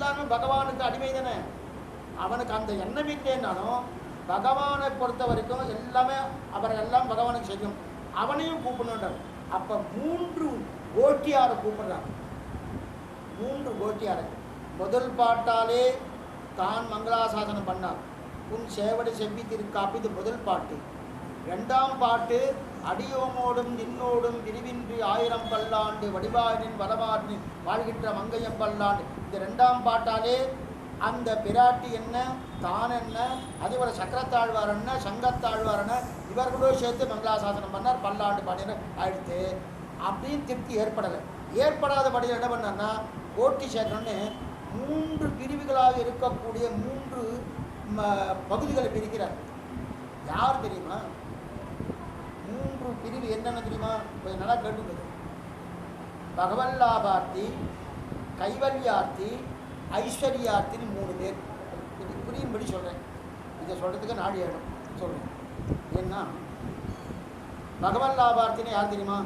எல்லாமே பகவானுக்கு அடிமை தானே அவனுக்கு அந்த எண்ணம் இல்லைன்னாலும் பகவானை பொறுத்த வரைக்கும் எல்லாமே அவரை எல்லாம் பகவானுக்கு செய்யும். அவனையும் கூப்பிடணுன்றார். அப்போ மூன்று கோட்டியாரை கூப்பிடுறார். மூன்று கோட்டியாரை முதல் பாட்டாலே தான் மங்களாசாசனம் பண்ணார். உன் சேவடி செவ்வி திருக்காப்பு இது முதல் பாட்டு. ரெண்டாம் பாட்டு அடியோமோடும் நின்னோடும் விரிவின்றி ஆயிரம் பல்லாண்டு வடிவாயினின் வளமாறினி வாழ்கின்ற மங்கையம் பல்லாண்டு. இந்த ரெண்டாம் பாட்டாலே அந்த பிராட்டி என்ன தான் என்ன அதே போல சக்கரத்தாழ்வார் என்ன சங்கத்தாழ்வார் என்ன இவர்களோடு சேர்த்து மங்களாசாசனம் பண்ணார் பல்லாண்டு பாடினர் ஆயிடுத்து. அப்படின்னு திருப்தி ஏற்படலை. ஏற்படாத படியில் என்ன பண்ணார்னா கோட்டி சேர்க்கணும்னு மூன்று பிரிவுகளாக இருக்கக்கூடிய மூன்று ம- பகுதிகளை பிரிக்கிறார். யார் தெரியுமா? மூன்று பிரிவு என்னென்ன தெரியுமா? கொஞ்சம் நல்லா கேட்டுக்கிறது பகவல்லாபார்த்தி கைவல்யார்த்தி ஐஸ்வர்யார்த்தின்னு மூணு பேர். இது புரியும்படி சொல்கிறேன் இதை சொல்கிறதுக்கு நாடு ஏடும் சொல்கிறேன் ஏன்னா பகவல்லாபார்த்தின்னு யார் தெரியுமா?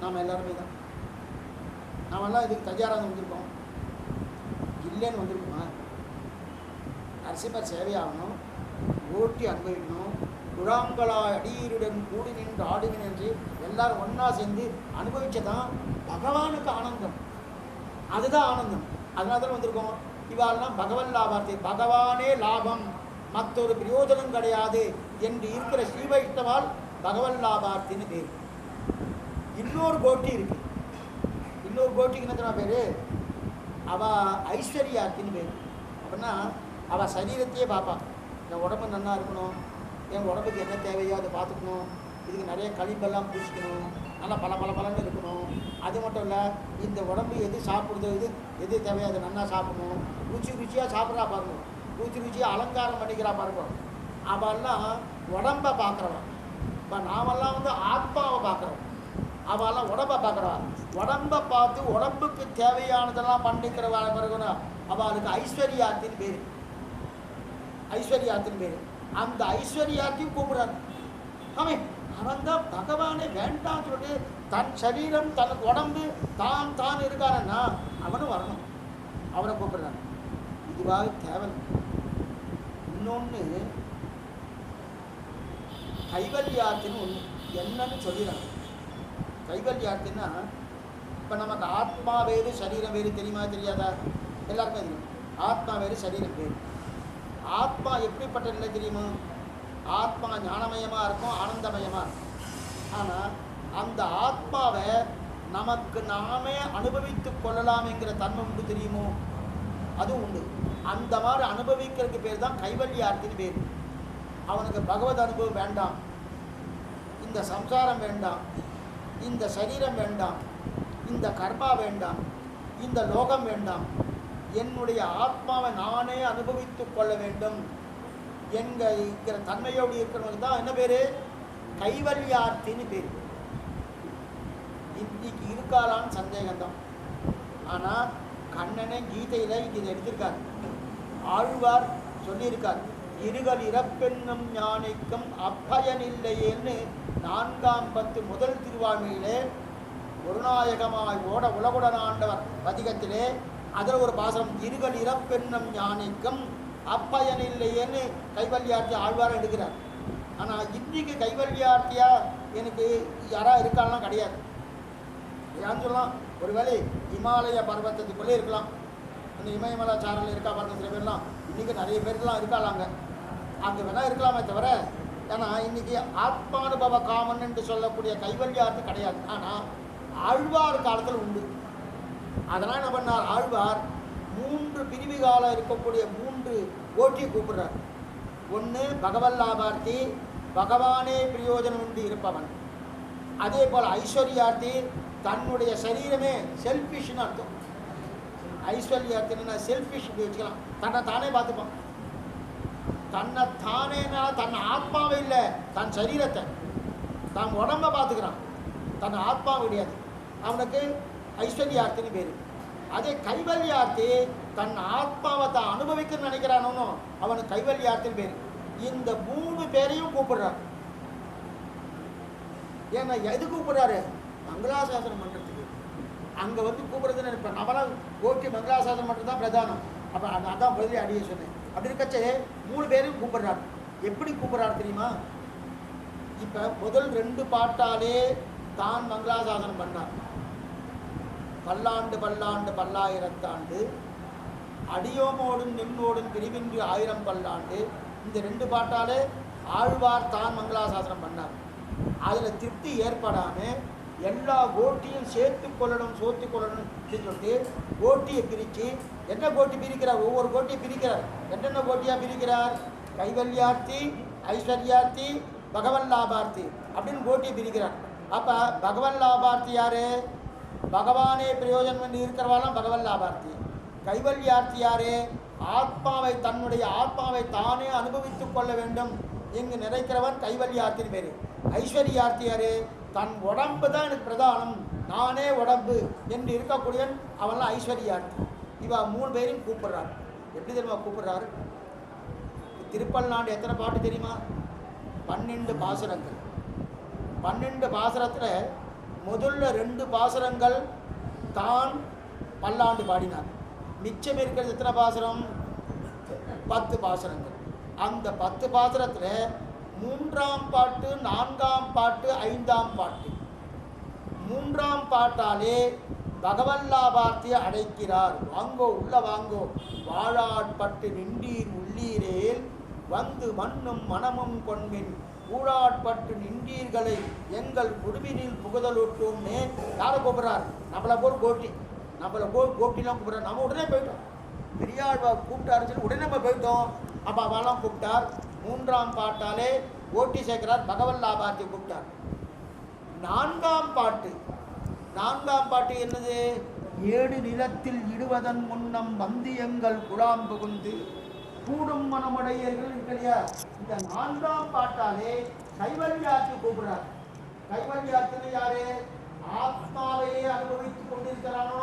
நாம் எல்லாருமே தான். நாமெல்லாம் இதுக்கு தயாராக வந்திருக்கோம். இல்லைன்னு வந்திருக்கோமா? நரசிம்மர் சேவையாகணும் ஓட்டி அனுபவிக்கணும். குழாங்களா அடியீருடன் கூடி நின்று ஆடுவின் என்று எல்லாரும் ஒன்றா சேர்ந்து அனுபவிச்சதான் பகவானுக்கு ஆனந்தம். அதுதான் ஆனந்தம். அதனால தான் வந்திருக்கோம். இவாளெல்லாம் பகவன் லாபார்த்தி. பகவானே லாபம். மற்றொரு பிரயோஜனம் கிடையாது என்று இருக்கிற ஸ்ரீவைஷ்ணவால் பகவன் லாபார்த்தின்னு பேர். இன்னொரு கோட்டி இருக்கு. இன்னொரு கோட்டிக்கு என்ன பேர்? அவ ஐஸ்வர்யார்த்தின்னு பேர். அப்படின்னா அவள் சரீரத்தையே பார்ப்பான் என் உடம்பு நல்லா இருக்கணும். என் உடம்புக்கு என்ன தேவையோ அதை பார்த்துக்கணும். இதுக்கு நிறைய கழிப்பெல்லாம் பூசிக்கணும். நல்லா பல பல பலன்னு இருக்கணும். அது மட்டும் இல்லை இந்த உடம்பு எது சாப்பிடுதோ இது எது தேவையோ அதை நல்லா சாப்பிடணும். ருச்சி ருச்சியாக சாப்பிட்றா பாருங்க. ருச்சி ருச்சியாக அலங்காரம் பண்ணிக்கிறா பாருங்க. அவெல்லாம் உடம்பை பார்க்குறவன் இப்போ நாமெல்லாம் வந்து ஆத்மாவை பார்க்குறோம் அவெல்லாம் உடம்பை பார்க்குறவா உடம்பை பார்த்து உடம்புக்கு தேவையானதெல்லாம் பண்ணிக்கிறவா பிறகுனா அவளுக்கு ஐஸ்வர்யாத்தின் பேர். ஐஸ்வர்யாத்தின் பேர். அந்த ஐஸ்வர்யாத்தையும் கூப்பிடுறாரு. அவன் அவன் தான் பகவானே வேண்டாம் சொல்லிட்டு தன் சரீரம் தனக்கு உடம்பு தான் தான் இருக்காரன்னா அவனும் வரணும். அவனை கூப்பிடுறாங்க. இதுவாக தேவை இன்னொன்று கைவல்யார்த்தின்னு ஒன்று என்னன்னு சொல்லிடுறாங்க. கைவல்யார்த்தின்னா இப்போ நமக்கு ஆத்மா வேறு சரீரம் வேறு தெரியுமா தெரியாதா? எல்லாருக்கும் தெரியும். ஆத்மா வேறு சரீரம் வேறு. ஆத்மா எப்படிப்பட்ட நிலை தெரியுமா? ஆத்மா ஞானமயமாக இருக்கும் ஆனந்தமயமாக இருக்கும். ஆனால் அந்த ஆத்மாவை நமக்கு நாமே அனுபவித்து கொள்ளலாம்ங்கிற தன்மை உண்டு தெரியுமோ? அதுவும் உண்டு. அந்த மாதிரி அனுபவிக்கிறதுக்கு பேர் தான் கைவல்யார்த்தின்னு பேர். அவனுக்கு பகவத் அனுபவம் வேண்டாம். இந்த சம்சாரம் வேண்டாம். இந்த சரீரம் வேண்டாம். இந்த கர்மா வேண்டாம். இந்த லோகம் வேண்டாம். என்னுடைய ஆத்மாவை நானே அனுபவித்து கொள்ள வேண்டும். எங்க இருக்கிற தன்மையோடு இருக்கிறவங்க தான் என்ன பேர்? கைவல்யார்த்தின்னு பேர். இன்னைக்கு இருக்காளான்னு சந்தேகம்தான். ஆனால் கண்ணனே கீதையில் இதை எடுத்திருக்கார். ஆழ்வார் சொல்லியிருக்கார் இருகள் இறப்பென்னும் ஞானிக்கும் அப்பயனில்லையேன்னு நான்காம் பத்து முதல் திருவாமையிலே குருநாயகமாய் ஓட உலகுடன் ஆண்டவர் பதிகத்திலே அதில் ஒரு பாசனம் இருகள் இறப்பென்னும் ஞானிக்கும் அப்பயன் இல்லையேன்னு கைவல்யார்த்தி ஆழ்வாரம் எடுக்கிறார் ஆனால் இன்னைக்கு கைவல்யார்த்தியா எனக்கு யாராக இருக்காலாம் கிடையாது. ஏன்னு சொல்லலாம் ஒருவேளை இமாலய பர்வத்தத்துக்குள்ளே இருக்கலாம். அந்த இமயமலை சாரல் இருக்கா பாருங்க சில பேர்லாம். இன்றைக்கி நிறைய பேர்லாம் இருக்காளாங்க. அங்கே வேணால் இருக்கலாமே தவிர ஏன்னா இன்றைக்கி ஆத்மானுபவ காமன் என்று சொல்லக்கூடிய கைவல்யார்த்து கிடையாது. ஆனால் ஆழ்வார் காலத்தில் உண்டு. அதனால் என்ன பண்ணார்? ஆழ்வார் மூன்று பிரிவுகால இருக்கக்கூடிய மூன்று ஓட்டியை கூப்பிடுறார். ஒன்று பகவல்லாபார்த்தி பகவானே பிரயோஜனம் உண்டு இருப்பவன். அதே போல் ஐஸ்வர்யார்த்தி தன்னுடைய சரீரமே செல்ஃபிஷ்னு அர்த்தம். ஐஸ்வர்யார்த்தின்னா செல்ஃபிஷ் வச்சுக்கலாம். தன்னை தானே பார்த்துப்பான். தன்னை தானேனா தன் ஆத்மாவை இல்லை தன் சரீரத்தை. தன் உடம்ப பார்த்துக்கிறான். தன் ஆத்மா கிடையாது. அவனுக்கு ஐஸ்வர்யார்த்தின்னு பேர். அதே கைவல்யார்த்தி தன் ஆத்மாவை தான் அனுபவிக்கணும்னு நினைக்கிறானோ அவனுக்கு கைவல்யார்த்தின்னு பேர். இந்த மூணு பேரையும் கூப்பிடுறான் ஏன்னா எது கூப்பிடுறாரு? மங்களாசாசனம் பண்ணுறதுக்கு அங்கே வந்து கூப்பிடுறதுன்னு நினைப்பேன் நம்மளாம் கோட்டி மங்களாசாசனம் மட்டும்தான் பிரதானம். அப்போ அதான் பதிலே அடிய சொன்னேன். அப்படி இருக்கச்சே மூணு பேரையும் கூப்பிடுறாரு. எப்படி கூப்பிடுறாரு தெரியுமா? இப்போ முதல் ரெண்டு பாட்டாலே தான் மங்களாசாசனம் பண்ணார். பல்லாண்டு பல்லாண்டு பல்லாயிரத்தாண்டு அடியோமோடும் நின்னோடும் பிரிவின்றி ஆயிரம் பல்லாண்டு. இந்த ரெண்டு பாட்டாலே ஆழ்வார் தான் மங்களாசாசனம் பண்ணார். அதில் திருப்தி ஏற்படாமல் எல்லா கோட்டியும் சேர்த்து கொள்ளணும் சோத்து கொள்ளணும் அப்படின்னு சொல்லிட்டு கோட்டியை பிரித்து என்ன கோட்டி பிரிக்கிறார்? ஒவ்வொரு கோட்டியை பிரிக்கிறார். என்னென்ன கோட்டியாக பிரிக்கிறார்? கைவல்யார்த்தி ஐஸ்வர்யார்த்தி பகவன் லாபார்த்தி அப்படின்னு கோட்டியை பிரிக்கிறார். அப்போ பகவன் லாபார்த்தி யாரு? பகவானே பிரயோஜனம் என்று இருக்கிறவாலாம் பகவன் லாபார்த்தி. கைவல்யார்த்தியாரே ஆத்மாவை தன்னுடைய ஆத்மாவை தானே அனுபவித்துக் கொள்ள வேண்டும் இங்கு நிறைக்கிறவன் கைவல்யார்த்தின் பேர். ஐஸ்வர்யார்த்தியாரே தன் உடம்பு தான் எனக்கு பிரதானம். நானே உடம்பு என்று இருக்கக்கூடியவன் அவன்லாம் ஐஸ்வர்யார்த்தி. இவா மூணு பேரையும் கூப்பிடுறார். எப்படி தெரியுமா கூப்பிடுறாரு? திருப்பல்லாண்டு எத்தனை பாட்டு தெரியுமா? பன்னெண்டு பாசுரங்கள். பன்னெண்டு பாசுரத்தில் முதல்ல ரெண்டு பாசுரங்கள் தான் பல்லாண்டு பாடினார். மிச்சம் இருக்கிறது எத்தனை பாசுரம்? பத்து பாசுரங்கள். அந்த பத்து பாசுரத்தில் மூன்றாம் பாட்டு நான்காம் பாட்டு ஐந்தாம் பாட்டு. மூன்றாம் பாட்டாலே பகவல்லாபார்த்தியை அடைக்கிறார். வாங்கோ உள்ள வாங்கோ. வாழாட்பட்டு நின்றீர் உள்ளீரேல் வந்து மண்ணும் மனமும் கொன்மின் ஊழாட்பட்டு நின்றீர்களை எங்கள் குடும்பினில் புகுதலுட்டோம்னு யாரை கூப்பிட்றார்? நம்மளை போல் கோட்டி. நம்மளை போல் கோட்டிலாம் கூப்பிட்றார். நம்ம உடனே போயிட்டோம். பெரியாழ்வா கூப்பிட்டாருன்னு சொல்லி உடனே நம்ம போயிட்டோம். அப்போ அவெல்லாம் கூப்பிட்டார். மூன்றாம் பாட்டாலே ஓட்டி சேர்க்கிறார். பகவல் லாபார்த்தி கூப்பிட்டார். நான்காம் பாட்டு. நான்காம் பாட்டு என்னது? ஏடு நிலத்தில் இடுவதன் முன்னம் வந்து எங்கள் குழாம் புகுந்து கூடும் மனமுடையர்கள் இருக்கு இல்லையா இந்த நான்காம் பாட்டாலே கைவல்யாத்து கூப்பிடுறார். கைவல்யாத்துன்னு யாரு? ஆத்மாவையே அனுபவித்துக் கொண்டிருக்கிறானோ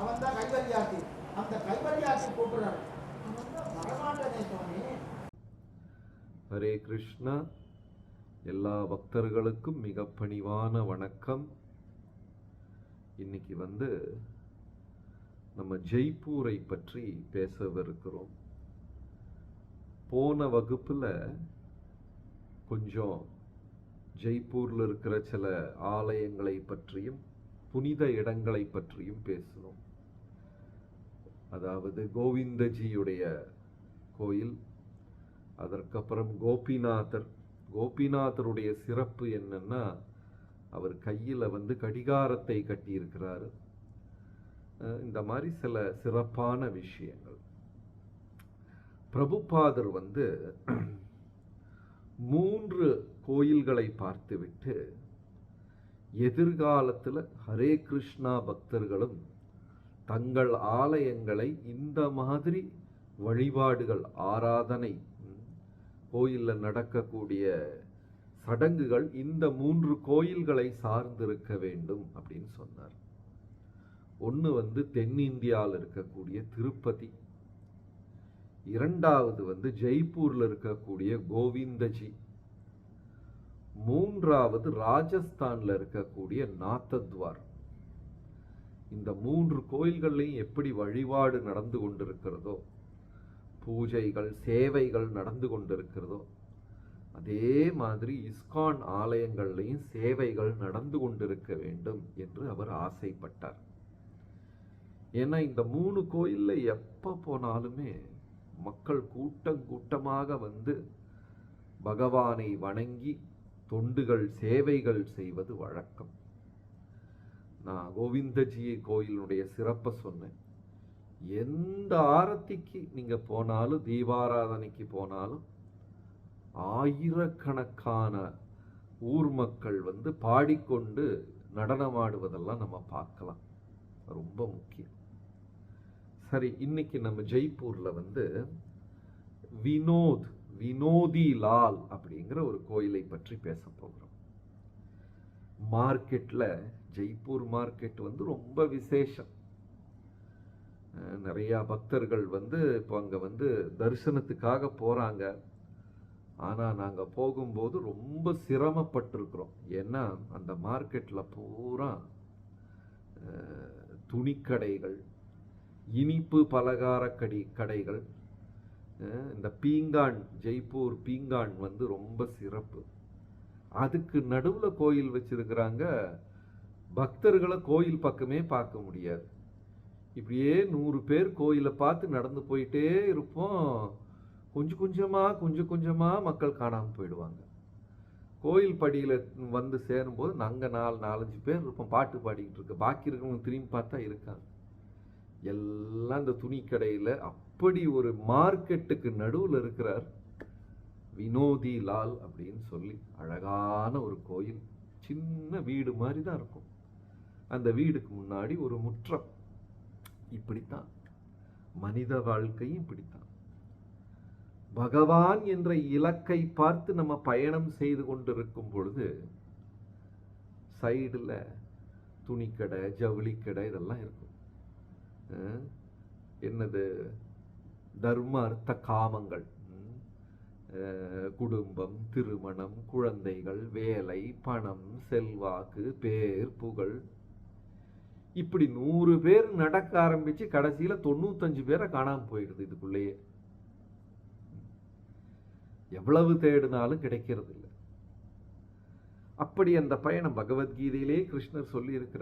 அவன் தான் கைவல்யாத்து அந்த கைவல்யாத்து கூப்பிடுறார். அவன் சுவாமி. ஹரே கிருஷ்ணா. எல்லா பக்தர்களுக்கும் மிக பணிவான வணக்கம். இன்னைக்கு வந்து நம்ம ஜெய்ப்பூரை பற்றி பேசவிருக்கிறோம். போன வகுப்பில் கொஞ்சம் ஜெய்ப்பூரில் இருக்கிற சில ஆலயங்களை பற்றியும் புனித இடங்களை பற்றியும் பேசணும் அதாவது கோவிந்தஜியுடைய கோயில் அதற்கப்புறம் கோபிநாதர். கோபிநாதருடைய சிறப்பு என்னன்னா அவர் கையில் வந்து கடிகாரத்தை கட்டியிருக்கிறாரு. இந்த மாதிரி சில சிறப்பான விஷயங்கள். பிரபுபாதர் வந்து மூன்று கோயில்களை பார்த்துவிட்டு எதிர்காலத்தில் ஹரே கிருஷ்ணா பக்தர்களும் தங்கள் ஆலயங்களை இந்த மாதிரி வழிபாடுகள் ஆராதனை கோயிலில் நடக்கக்கூடிய சடங்குகள் இந்த மூன்று கோயில்களை சார்ந்திருக்க வேண்டும் அப்படின்னு சொன்னார். ஒன்று வந்து தென்னிந்தியாவில் இருக்கக்கூடிய திருப்பதி இரண்டாவது வந்து ஜெய்ப்பூரில் இருக்கக்கூடிய கோவிந்தஜி. மூன்றாவது ராஜஸ்தானில் இருக்கக்கூடிய நாத்தத்வார். இந்த மூன்று கோயில்கள்லையும் எப்படி வழிபாடு நடந்து கொண்டிருக்கிறதோ பூஜைகள் சேவைகள் நடந்து கொண்டிருக்கிறதோ அதே மாதிரி இஸ்கான் ஆலயங்கள்லையும் சேவைகள் நடந்து கொண்டிருக்க வேண்டும் என்று அவர் ஆசைப்பட்டார். ஏன்னா இந்த மூணு கோயிலில் எப்போ போனாலுமே மக்கள் கூட்டம் கூட்டமாக வந்து பகவானை வணங்கி தொண்டுகள் சேவைகள் செய்வது வழக்கம். நான் கோவிந்தஜி கோயிலுடைய சிறப்பை சொன்னேன். எந்த ஆரத்திக்கு நீங்கள் போனாலும் தீபாராதனைக்கு போனாலும் ஆயிரக்கணக்கான ஊர் மக்கள் வந்து பாடிக்கொண்டு நடனமாடுவதெல்லாம் நம்ம பார்க்கலாம். ரொம்ப முக்கியம். சரி இன்னைக்கு நம்ம ஜெய்ப்பூரில் வந்து வினோத் வினோதி லால் அப்படிங்கிற ஒரு கோயிலை பற்றி பேச போகிறோம். மார்க்கெட்டில் ஜெய்ப்பூர் மார்க்கெட் வந்து ரொம்ப விசேஷம். நிறையா பக்தர்கள் வந்து இப்போ அங்கே வந்து தரிசனத்துக்காக போகிறாங்க ஆனால் நாங்கள் போகும்போது ரொம்ப சிரமப்பட்டிருக்கிறோம். ஏன்னா அந்த மார்க்கெட்டில் பூரா துணிக்கடைகள் இனிப்பு பலகார கடி கடைகள் இந்த பீங்கான் ஜெய்ப்பூர் பீங்கான் வந்து ரொம்ப சிறப்பு. அதுக்கு நடுவில் கோயில் வச்சுருக்கிறாங்க. பக்தர்களை கோயில் பக்கமே பார்க்க முடியாது. இப்படியே நூறு பேர் கோயிலை பார்த்து நடந்து போயிட்டே இருப்போம். கொஞ்சம் கொஞ்சமாக கொஞ்சம் கொஞ்சமாக மக்கள் காணாமல் போயிடுவாங்க. கோயில் படியில் வந்து சேரும்போது நாங்கள் நாலு நாலஞ்சு பேர் இருப்போம். பாட்டு பாடிக்கிட்டு இருக்க. பாக்கி இருக்கவங்க திரும்பி பார்த்தா இருக்காங்க. எல்லாம் இந்த துணி கடையில் அப்படி ஒரு மார்க்கெட்டுக்கு நடுவில் இருக்கிறார் வினோதி லால் அப்படின்னு சொல்லி. அழகான ஒரு கோயில். சின்ன வீடு மாதிரி தான் இருக்கும். அந்த வீடுக்கு முன்னாடி ஒரு முற்றம். இப்படித்தான். மனித வாழ்க்கையும் இப்படித்தான். பகவான் என்ற இலக்கை பார்த்து நம்ம பயணம் செய்து கொண்டிருக்கும் பொழுது சைடில் துணிக்கடை ஜவுளிக்கடை இதெல்லாம் இருக்கும். என்னது? தர்ம அர்த்த காமங்கள் குடும்பம் திருமணம் குழந்தைகள் வேலை பணம் செல்வாக்கு பேர் புகழ். இப்படி நூறு பேர் நடக்க ஆரம்பிச்சு கடைசியில தொண்ணூத்தஞ்சு பேரை காணாம போயிடுது இதுக்குள்ளேயே. எவ்வளவு தேடினாலும் கிடைக்கிறது இல்லை அப்படி அந்த பயணம் பகவத்கீதையிலே கிருஷ்ணர் சொல்லி